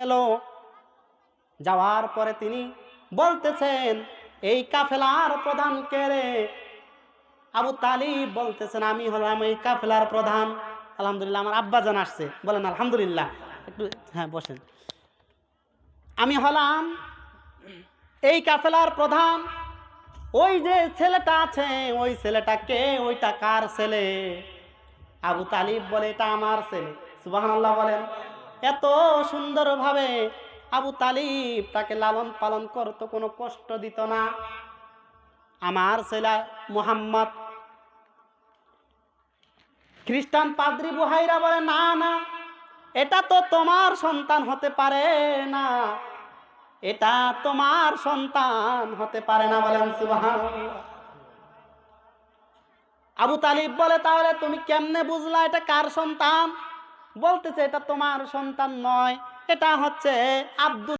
এলো। যাওয়ার পরে তিনি বলতেছেন, এই কাফেলার প্রধান কে রে? আবু তালিব বলতেছেন, আমি হলাম এই কাফেলার প্রধান। আলহামদুলিল্লাহ, আমার আব্বাজান আসছে। বলেন, আলহামদুলিল্লাহ। একটু হ্যাঁ বসেন। আমি হলাম এই কাফেলার প্রধান। ওই যে ছেলেটা আছে, ওই ছেলেটা কে? ওইটা কার ছেলে? আবু তালিব বলে, এটা আমার ছেলে। আল্লাহ বলেন। এত সুন্দরভাবে আবু তালিব তাকে লালন পালন করতো, কোনো কষ্ট দিত না। আমার ছেলে মুহাম্মদ। খ্রিস্টান পাদ্রি বুহাইরা বলে, না না, এটা তো তোমার সন্তান হতে পারে না। এটা তোমার সন্তান হতে পারে না। বলেন আবু তালিব বলে, তাহলে তুমি কেমনে বুঝলা এটা কার সন্তান? বলতেছে এটা তোমার সন্তান নয় এটা হচ্ছে আব্দুল